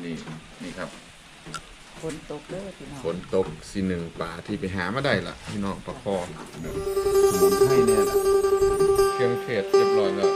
วันนี้นี่ครับฝนตกเด้อพี่น้องฝนตกสีหนึ่งป่าที่ไปหามาได้ละพี่น้องประคอแบบสมุนไพรเนี่ยละเครื่องเทศเรียบร้อยแล้ว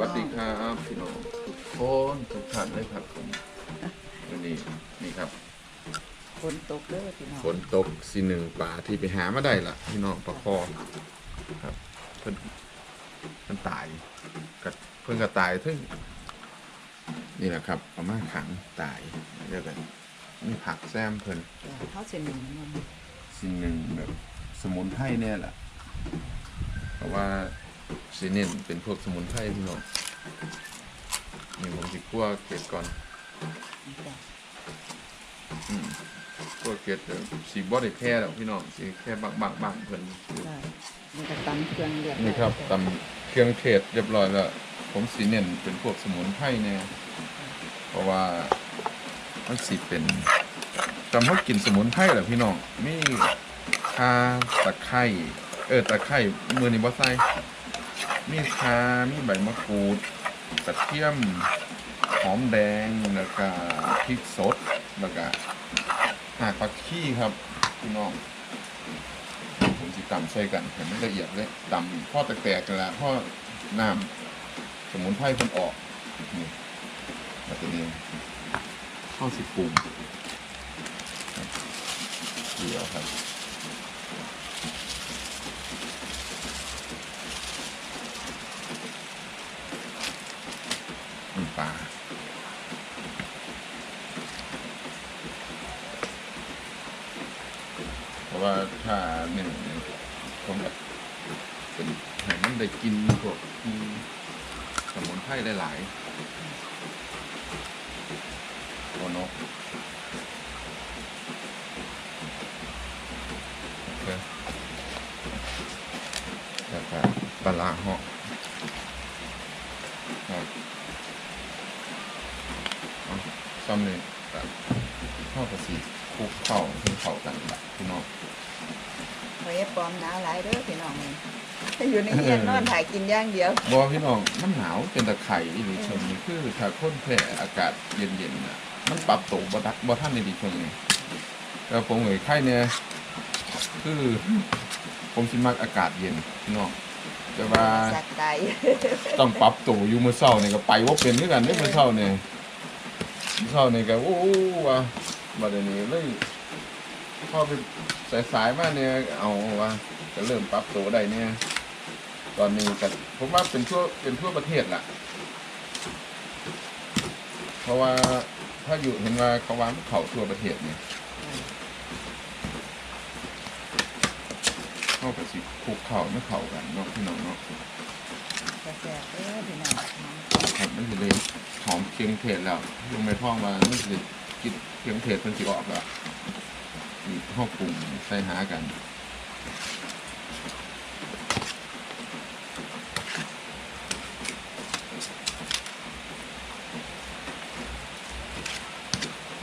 วัสดีครับพี่น้องทุกคนทุกท่านเลยครับผมวันนี้นี่ครับฝนตกเด้อพี่น้องฝนตกสีหนึ่งป่าที่ไปหามาได้ละพี่น้องประคอครับเพิ่นเพิ่นตายกับเพิ่นก็ตายทึ่งนี่แหละครับเอามาขังตายแล้วก็มีผักแซมเพิ่นจ้ะเขาสิหนึ่งมันสิ่งหนึ่งแบบสมุนไพรเนี่ยแหละเพราะว่า ซีเน้นเป็นพวกสมุนไพรพี่น้องนี่ผมสิคั่วเกล็ดก่อนจ้ะอืมคั่วเกล็ดเดี๋ยวสีบอดี้แค่แล้วพี่น้องสีแค่บางบางบางเพิ่นจ้ะนี่ก็ตำเครื่องเรียบนี่ครับตำเครื่องเทศเรียบร้อยแล้วผมสีเน้นเป็นพวกสมุนไพรเนี่ยเพราะว่ามันสิเป็นจำเขากินสมุนไพรเหรอพี่น้องมีข่าตะไคร้เออตะไคร้มือนี่บ่ใส่ มีข่ามีใบมะกรูดกระเทียม หอมแดง แล้วก็พริกสด แล้วก็หากผักขี้ครับพี่น้อง ผมสิตำใส่กันให้มันละเอียดเลยตำพ่อแตกๆกันละพ่อน้ำสมุนไพรมันออก นี่แล้วทีนี้ข้าวสิบปรุงครับเดี๋ยวครับ ปลาเพราะว่าถ้าหนึ่งผมแบบเป็นให้มันได้กินพวกสมุนไพรหลายๆโอ้เนะคแล้วก็ปลาร้าเหาะครับเอา ซ้ำเลยแบบข้าวกระสีคลุกเข้าให้เข้ากันแบบพี่น้องไว้ปลอมหนาวหลายเด้อพี่น้องนี่ถ้าอยู่ในเฮียนนอนถ่ายกินอย่างเดียวบอพี่น้องมันหนาวเป็นตะไคร่อีหรือช่วงนี้คือถ้าคนแพ้อากาศเย็นๆน่ะ มันปรับตัวบ่ทันบ่ทันในดีช่วงนี้แล้วผมเอ่ยไข้เนี่ยคือผมสิมักอากาศเย็นพี่น้องแต่ว่าสักไก่ต้องปรับตัวอยู่มื้อเช้านี่ก็ไปว่าเป็นคือกันเด้อมื้อเช้านี่มื้อ เช้านี่ก็โอ้ว่าบัดนี้เลยพอไปสายๆมาเนี่ยเอาว่าก็เริ่มปรับตัวได้เนี่ย ตอนนี้ก็ผมว่าเป็นทั่วเป็นทั่วประเทศล่ะ เพราะว่าถ้าอยู่เห็นว่าเขาวางเขาทั่วประเทศเนี่ยเข้ากับสิคุกเข่าไม่เข่ากันเนาะพี่น้องเนาะแซ่บๆเด้อพี่น้องครับมันจะเลย หอมเครื่องเทศแล้วลงไม่ท่องว่ามันจะกินเครื่องเทศมันสิออกแล้วอีกห้องปรุงใส่หากัน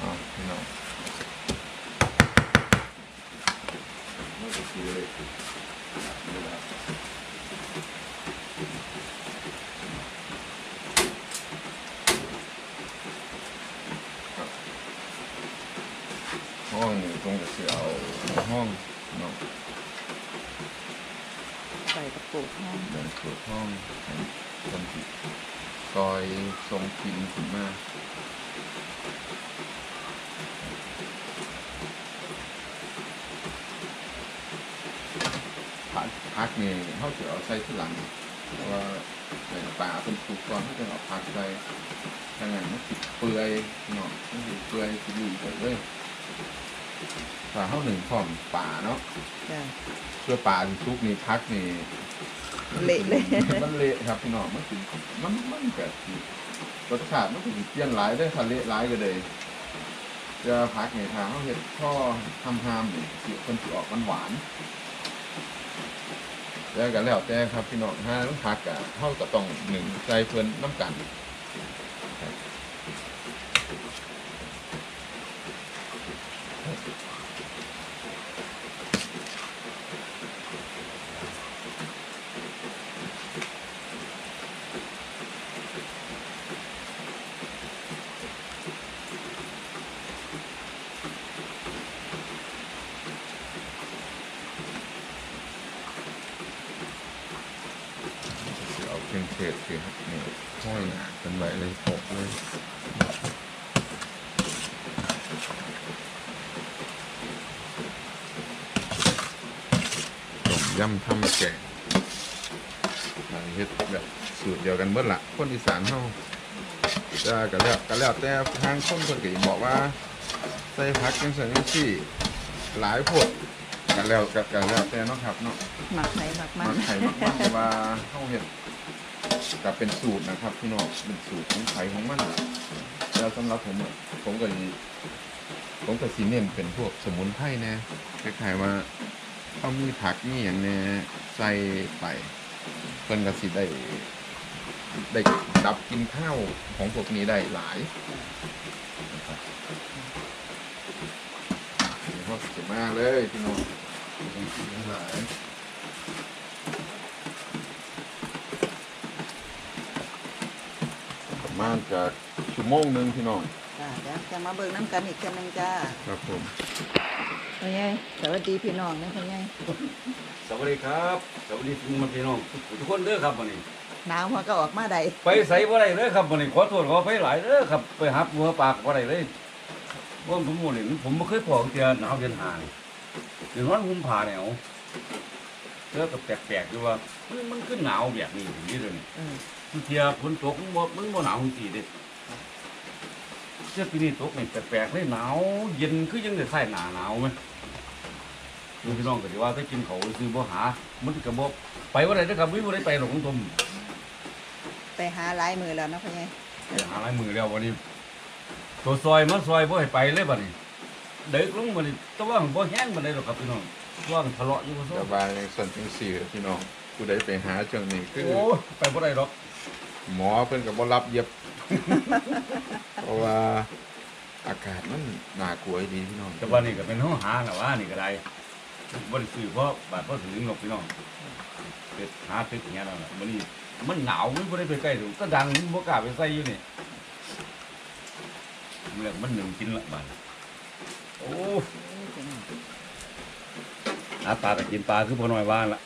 อ่าพี่น้องไม่ได้กินเลยนี่แหละครับห้องนี่ตรงกับ เสือเอาห้องเนาะใส่กระปุกห้องเดินสู่ห้องให้คนที่ซอยทรงกินขึ้นมาผักผักนี่เขาจะเอาใส่ที่หลังเพราะว่าใส่ปลาเป็นปลูกก่อนเขาจะเอาผักใส่ถ้างั้นมันติดเปื่อยเนาะมันติดเปื่อยติดอยู่ไปเลย ปลาเขาหนึ่งพร้อมปลาเนาะจ้ะเพื่อปลาที่ทุกนี่พักนี่เละเลย มันเละครับพี่น้องมันถึงมันมันแบบรสชาติมันถึงเปลี่ยนหลายได้อทะเละหลายก็เลยจะพักในทางเขาเห็ดท่อทำฮามนี่สิคนสิออกมันหวานแล้วกันแล้วแต่ครับพี่น้องถ้ามันพักอะเท่ากับต้องหนึ่งใจเพื่อนน้ำกัน สิเอาเครื่องเทศคือนี่ห้อยหนาเป็นไว้เลยโปะเลยต้ม ยำทำแกงอันนี้เฮ็ดแบบสูตรเดียวกันเบิดละคนอีสานเฮาจะก็แล้วก็แล้วแต่ทางคนเพิ่นก็สิบอกว่าใส่ผักจังซั่นจังซี่หลายโพดกันแล้วก็ก็แล้วแต่เนาะครับเนาะหมักไข่หมักมัมันนไข่มากๆแต่ว่าเข้าเห็ดแต่เป็นสูตรนะครับพี่น้องเป็นสูตรของไข่ของมันแล้วสำหรับผมอะผมก็สิผมก็สีเน้นเป็นพวกสมุนไพรแน่คล้ายๆว่า เขามีผักมีอย่างแน่ใส่ไปเพิ่นก็สิได้ ได้ดับกินข้าวของพวกนี้ได้หลายนะครับเดี๋ยวเขาสิมาเลยพี่น้องหลายประมาณจากชั่วโมงหนึ่งพี่น้องจ้าเดี๋ยวจะมาเบิ่งน้ำกันอีกเช่นนึงจ้า ครับผม พ่อใหญ่สวัสดีพี่น้องนะพ่อใหญ่สวัสดีครับสวัสดีพี่พี่น้องทุกคนเด้อครับวันนี้หนาวหัวก็ออกมาได้ไปใส่บ่ได้เด้อครับวันนี้ขอโทษขอไปหลายเด้อครับ ไปหับหัวปากบ่ได้เลยว่าผมบ่นี่ผมบ่เคยพอเตียหนาวเดือนห้านี่เดือนร้อนผมผ่าแนวแล้วก็แปลกๆอยู่ว่ามันมันขึ้นหนาวแบบนี้อย่างนี้เลยเออทุกเทียฝนตกมันบ่มันบ่หนาวจริงๆเด้เจ้าปีนี้ตกนี่แปลกๆเลยหนาวเย็นคือยังได้ใส่หนาหนาวไหม ลูกพี่น้องก็สิว่าถ้ากินเขาวซื้อบ่หา มันก็บ่ไปว่าได้เด้อครับวิบ่ได้ไปหรอกของผมไปหาหลายมือแล้วนะพ่อใหญ่ไปหาลายมือแล้ววันนี้ตัวซอยมันซอยบ่ให้ไปเลยบัดนี้เด็กลงบัดนี้แตะว่าบ่แห้งบันไดหรอกครับพี่น้องว่างทะเลาะอยู่บ่ซเดี๋ยวบางอย่างส่วนที่สี่พี่น้องผู้ใดไปหาจังนี้คือ โอ้ไปบ่ได้หรอกหมอเพิ่นก็บ่รับเย็บ เพราะว่าอากาศมันน่ากลัวดีพี่น้องแต่ว่านี่ก็เป็นห้องหาน่ะว่านี่ก็ได้ บ่ได้ซื้อเพราะบาดเพราะถึงหรอกพี่น้องเฮ็ดหาตึกอย่างเงี้ยนั่นน่ะมื้อนี้มันหนาวมันบ่ได้ไปใกล้ถึงก็ดังมันบ่กล้าไปใส่อยู่นี่เมื่อมันหนึ่งกินละบาดโอ้หาปลาก็กินปลาคือพ่อน้อยว่านละ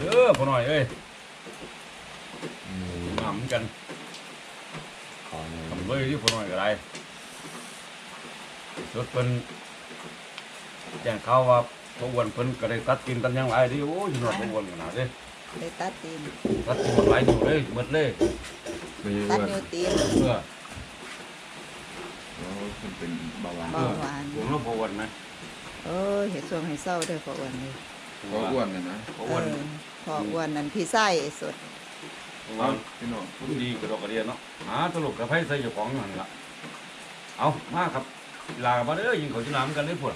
เด้อพ่อน้อยเอ้ยอืมงามเหมือนกันขอหน่อยทำเลยที่พ่อน้อยก็ได้สุดเพิ่นแจ้งข่าวว่าพระอ้วนเพิ่นก็ได้ตัดกินตันยังหลายเดิโอ้ยนอดพระอ้วนขนาดเด้ได้ตัดตีนตัดกินหมดหลายอยู่เลยหมดเลยไม่ตัดว่านิ้วตีนเพื่อเราเพิ่นเป็นเบาหวานเบาหวานหลวงพ่อพระอ้วนไหมเออเห็ดส่วงให้เศร้าเด้อพ่ออ้วนเลยเพราะอ้วนน่ะนะพระเออ้วนอพ่ออ้วนนั่นพี่ไส้สดพระอ้วเอานพี่น้องคุณดีกระดอกกระเดียนเนาะหาตลกกระไฟใส่เจ้าของนั่นล่ะเอามาครับลามาเด้อยิงเขาจะน้ำกันเลยพวก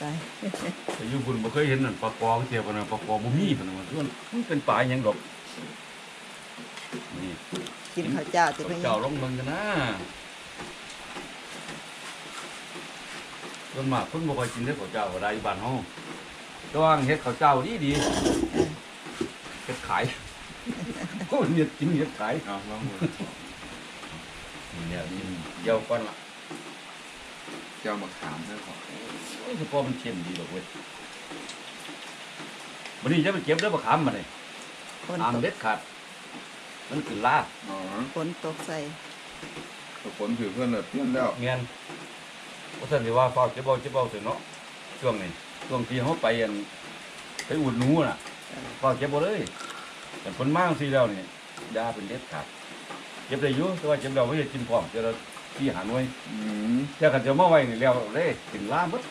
ไปแต่อยู่บุญบ่เคยเห็นนั่นปลากองเทียบกันนะปลากองบ่มีพะนะมันมันเป็นปลาหยังดอกนี่กินข้าวเจ้าติพ่อใหญ่เจ้าลองเบิ่งกันนะส่วนมากเพิ่นบ่ค่อยกินเด้อข้าวเจ้าก็ได้อยู่บ้านเฮาแต่ว่าเฮ็ดข้าวเจ้าดีดีๆเฮ็ดขายโอ้ยเนี่ยกินเฮ็ดขายเอาลองดูเนี่ยกินเดี๋ยวก่อนล่ะ เจ้ามะขามเด้อขอโอ้ยเฉพาะมันเค็มดีดอกเว้ยวันนี้จะไปเก็บเด้อบ่ขามมาเลยฝนตามตกเด็ดขาดมันขึ้นลาอ๋อฝนตกใส่ฝนถือเพื่อนน่ะเปลี่ยนแล้วเงี้ยว่าท่านสิว่าฟ้าเจ็บเบาเจ็บเบาถึงเนาะช่วงนี้ช่วงที่เขาไปอันไปอุดหนูน่ะฟ้าเจ็บบ่เลยแต่ผลมากสิแล้วนี่ยาเป็นเด็ดขาดเจ็บได้อยู่แต่ว่าเจ็บแล้วไม่ได้กินพร้อมเจอแล้ว ที่หาหน่วยอืมแต่กันจะมาไว้นี่แล้วเลยกินลาหมด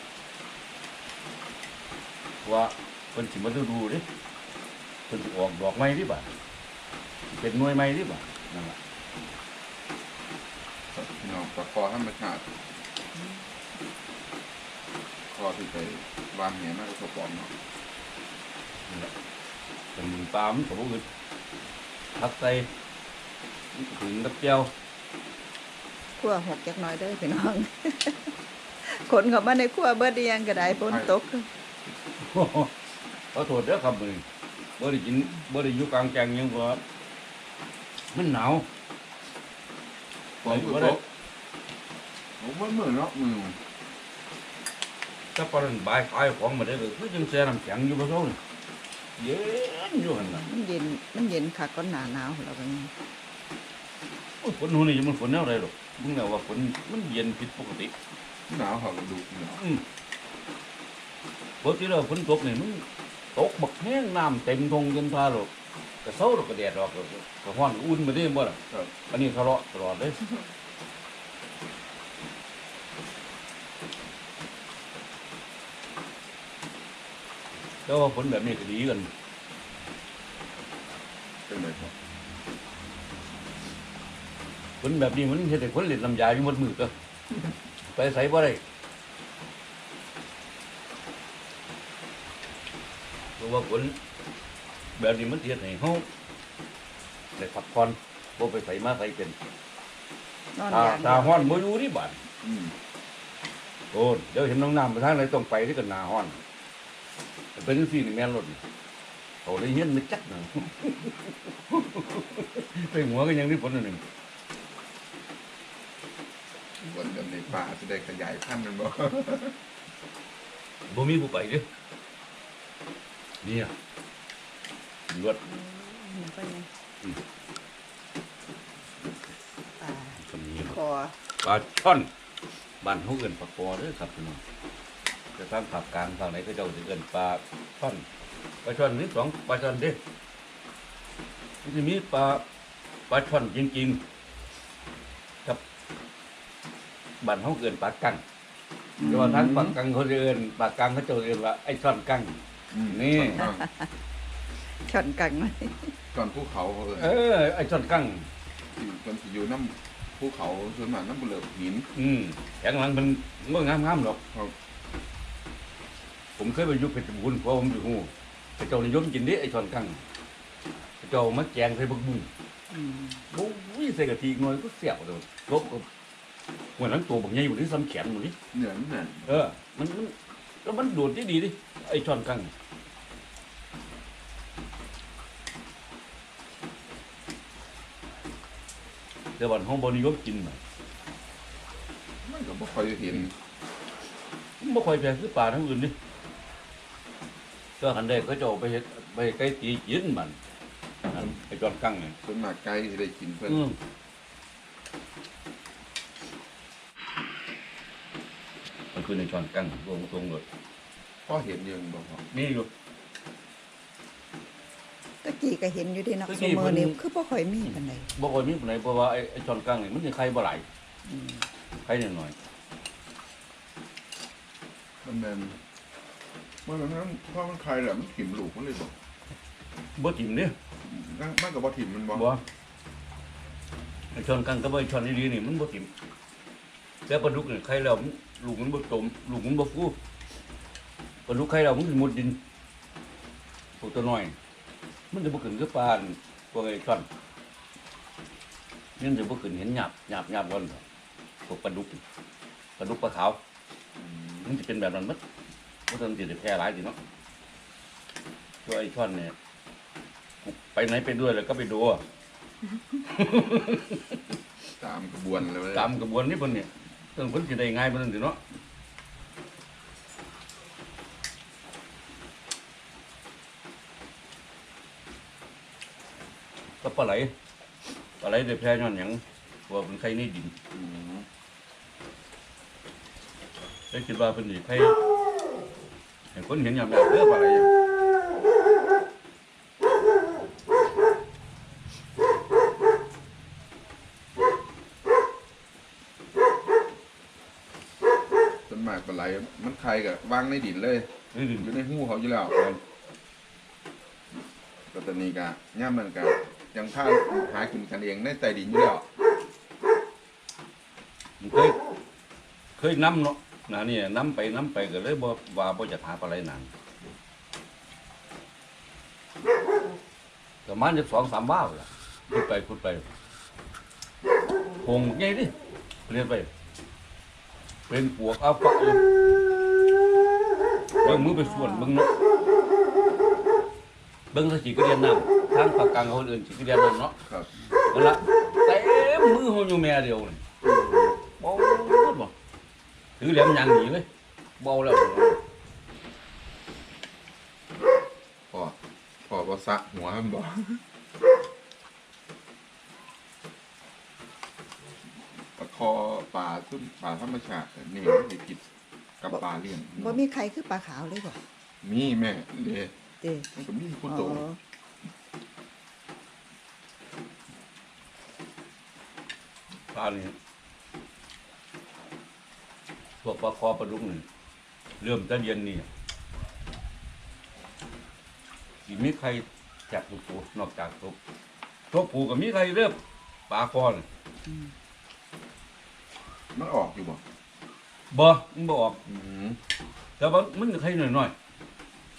ว่าเพิ่นสิมาดูดูดิเพิ่นสิออกดอกไม้ดิบ่ะเป็นหน่วยไม้ดิบ่ะนั่นล่ะปลาคอธรรมชาติคอที่ไปวางแหมากกว่าปอมเนาะนี่แหละเป็นปลามันก็บ่อึดผักใส่ถึงกับเจียว ขั้วหกจักหน่อยเด้อพี่น้องขนเข้ามาในขั้วเบิดอีหยังก็ได้ฝนตกขอโทษเด้อครับมื้อนี้บ่ได้กินบ่ได้อยู่กลางแจ้งหยังเพราะว่ามันหนาวฝนก็ตกโอ้เมื่อเมื่อเนาะมือถ้าปานนั้นบายขายของมาได้ก็คือจังแซ่น้ำแข็งอยู่บ่เซานี่เย็นอยู่หั่นน่ะมันเย็นมันเย็นคักก็หนาหนาวแล้วก็นี่โอ้ยฝนหูนี่มันฝนแนวใดหรอก มึงแน่ว่าฝนมันเย็นผิดปกติหนาวเขากระดูกหนาวอืมปกติแล้วฝนตกนี่มันตกบักแห้งน้ำเต็มทงจนพาหรอกกระเซ้าหรอกกระแดดหรอกกระห้อนอุ่นมาได้บ่ล่ะครับอันนี้ทะเลาะตลอดเลยแต่ว่าฝนแบบนี้ก็ดีกันเป็นไรครับ ฝนแบบนี้มันเฮ็ดให้คนเล่นลำยาอยู่หมดมือก็ไปใส่บ่ได้เพราะว่าฝนแบบนี้มันเฮ็ดให้เฮาได้พักผ่อนบ่ไปใส่มาใส่เป็นนอนตาอย่างตาฮ้อนบ่อยู่นี่บาดอืมโอ้เดี๋ยวเห็นน้องน้ำไปทางไหนต้องไปที่กันหนาฮ้อนเป็นจังซี่นี่แม่นรถนี่เขาได้เฮียนไม่จักนะไปหัวกันยังนี่ฝนอันหนึง วันกันใน ป่าจะได้ขยายพันธุ์กันบ่บ่มีผู้ไปเด้อเนี่ยรวดมันก็ยังอืมปลาก็มีคอปลาช่อนบ้านเฮาเอิ้นปลาคอเด้อครับพี่น้องจะทางภาคกลางฝั่งไหนก็เจ้าสิเอิ้นปลาช่อนปลาช่อนนี่สองปลาช่อนเด้มันจะมีปลาปลาช่อนจริงๆครับ บ้านเฮาเอิ้นปลากังแต่ว่าทางปากกังเขาจะเอิ้นปลากังเขาจะเอิ้นว่าไอ้ช่อนกังอืมนี่ก่อนช่อนกังไหมก่อนภูเขาเขาเลยเออไอ้ช่อนกังอยู่คนที่อยู่น้ำภูเขาส่วนมากน้ำเปลือกหิน อืมแข็งหลังมันมันก็งามๆหรอกครับผมเคยไปอยุคเพชรบูรณ์เพราะผมอยู่หูพระเจ้านิยมกินเดิไอ้ช่อนกังพระเจ้ามาแกงใส่บักบุ้งอืมโอ้ยใส่กะทิหน่อยก็เสียบเลยลบ หัวหนังตัวบักใหญ่อยู่ที่ซ้ำแขนหมดนี่เหนือนั่นเออ มันมันแล้วมันโดดได้ดีดิไอ้ช่อนกังแต่วันห้องบนิยมกินน่ะมันก็บ่ค่อยเห็นมันบ่ค่อยแพงคือปลาทั้งอื่นนี่ก็หันได้ก็จะเอาไปเฮ็ดไปใกล้ตีกินมันอันไอ้จอนกังเนี่ยส่วนมากไก่ที่ได้กินเพิ่นอืม มันคือในจอนกังตรงตรงเลยก็เห็นอยังบ่พอนี่อยู่ ตะกี้ก็เห็นอยู่ที่นักตะสกี้มอเพิ่นนี่คือบ่ค่อยมีปานใดบ่ค่อยมีปานใดเพราะว่าไอ้ไอ้จอนกังนี่มันสิไข่บ่หลายอืมไข่น้อยมันเป็นเมื่อนั้นพ่อมันใครแหละมันถิ่มลูกมันเลยบอกๆบ่ถิ่มเด้นั่งมันกับบ่ถิ่มมันบอกบ่ไอ้จอนกังกับไอ้จอนดีๆนี่มันบ่ถิ่ม แต่ปลาดุกนี่ไข่แล้วมันลูกมันบ่ตมลูกมันบ่ฟูปลาดุกไข่แล้วมันสิมุดดินพวกตัวน้อย มันจะบ่ขึ้นคือปลาอั่นพวกไอ้ช่อนมันจะบ่ขึ้นเห็นหยาบหยาบหยาบก่อนพวกปลาดุกปลาดุกปลาขาวอืมมันจะเป็นแบบนั้นหมัดบ่ทันสิได้แพร่หลายสิเนาะตัวไอ้ช่อนเนี่ยไปไหนไปด้วยแล้วก็ไปดูตามกระบวนเลยตามกระบวนนี้เพิ่นเนี่ย ต้องเพิ่นสิได้ง่ายเพิ่นสิเนาะก็ปลาไหลปลาไหลได้แพร่ย้อนหยังเพราะว่าเป็นไข่ในดินอืมได้คิดว่าเป็นสิไข่ให้คนเห็นยามๆเด้อปลาไหล ต้นไม้ปลา ไหลมันใครกับวางในดินเลยนี่ดินอยู่ในหูเขาอยู่แล้วก็ตอนนี้ก็ย่ามมันก็ยังพาหากินกันเองในใต้ดินอยู่แล้วเคยเคยนํเนาะนะนี่นํไปนํไปก็เลยบ่ว่าบ่จะหาปลาไหลนานประมาณจะสองสามบ้าวล่ะขุดไปขุดไปโคงใหญ่ดิเรียนไป เป็นปวกเอาฝัก อยู่เบิ่งมือไปส่วนเบิ่งเนาะเบิ่งสจิกระเดียนน้ำทางปากกลางคนอื่นจิกระเดียนน้ำเนาะครับนั่นละเต็มมือเขาอยู่แม่เดียวนี่เบาบ่ถือแหลมยางหนีเลยเบาแล้วพอพอบ่สะหัวมันบ่ปลาคอปลาซุ่มปลาธรรมชาตินี่มันสิผิด กับปลาเลี้ยงบ่มีใครคือปลาขาวเลยบ่มีแม่เด้เด้มันก็มีผู้อ๋โตอปลานี่พวกปลาคอปลาดุกนี่เริ่มจะเย็นนี่สิมีใครจับตัวปูนอกจากตัวตัวปูก็มีใครเริ่มปลาคอนี่อืมมันออกอยู่บ่ บ่มันบ่ออกอืมแต่ว่ามันก็ใครหน่อย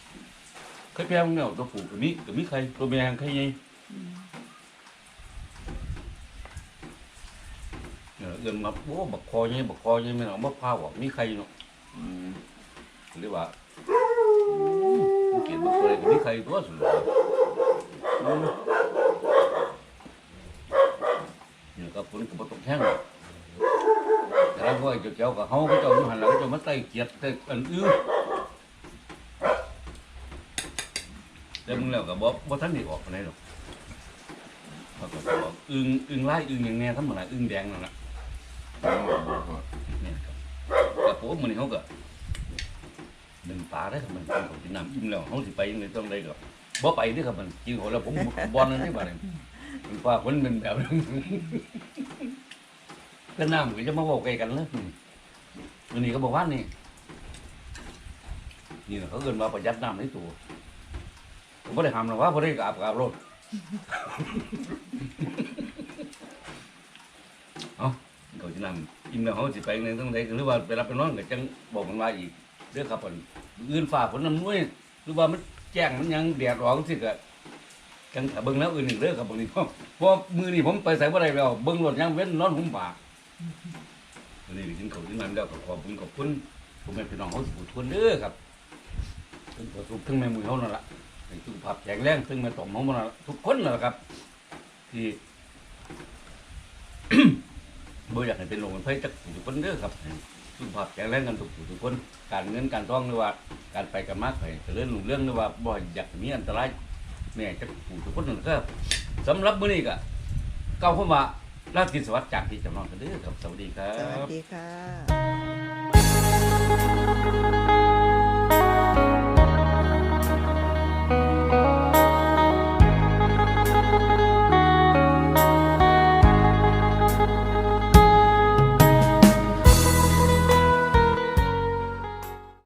ๆใครแพงเนี่ยตัวผู้ก็มีก็มีใครตัวแม่ใครไงอืมเนี่ยเอื้อนมาโอ้บักคอไงบักคอไงไม่เอามะพร้าวอะมีใครเนาะอืมเรียกว่ามันเกิดบักคออะไรก็มีใครตัวสุดเลยอืมเนี่ยก็ฝนก็บ่ตกแห้งหรอกแต่ แล้วก็เจ้ากับเฮาก็เจ้าอยู่หันหลังเจ้ามาไต่เกียดไต่อันอื้อแต่มึงแล้วก็บ่บ่ทันได้ออกปานใดหรอกเขาก็บอกอึงอึงไล่อึงอย่างแน่ทั้งหมดน่ะอึงแดงนั่นแหละเนี่ยครับแต่ผมมันนี่เขาก็หนึ่งปลาได้ครับมันกินของกินน้ำอิ่มแล้วเขาสิไปยังไงต้องได้ก็บ่ไปเด้อครับมันกินของแล้วผมบอลนั่นนี่บ้านี่มันว่าคนเป็นแบบนั้นก็น้ำก็จะมาบอกไกลกันเลย วันนี้ก็บอกว่านี่นี่เขาเกินว่าประหยัดน้ำในตัวผมไม่ได้ทำหรอกว่าพอได้กอาบกอาบรถเอาเขาจะนำอิ่มแล้วเขาสิไปในต้องใดหรือว่าไปรับไปนอนก็จังบอกมันว่าอีกเรื่องครับผลอื่นฝ่าฝนน้ำนุ้ยหรือว่ามันแจ้งมันยังแดดร้อนสิก็จังเบิ่งแล้วอื่นหนึ่งเรื่องครับบางทีเพราะเพราะมือนี่ผมไปใส่บ่ได้แล้วเบิ่งรถยังเว้นนอนหุ่มป่า วันนี้กินข้าวกินน้ำแล้วก็ขอบคุณขอบคุณผมเป็นพี่น้องเขาสุขทุนเด้อครับถึงตัวทุกถึงแม่มือเขานั่นแหละให้สุขภาพแข็งแรงถึงแม่ต่อมเขามันนั่นละทุกคนนั่นแหละครับ ที่บ่อยากให้เป็นโรคเป็นไข้จักผู้ทุกคนเด้อครับสุขภาพแข็งแรงกันทุกผู้ทุกคน การเงินการทองหรือว่า การไปกันมากไปเจริญรุ่งเรื่องหรือว่าบ่อยากให้มีอันตรายแม่จักผู้ทุกคนนั่นครับสำหรับมื้อนี้ก็ก้าวเข้ามา ลาดกินสวัสดิ์จากพี่จำลองกันด้อครับสวัสดีครับ สวัสดีค่ะ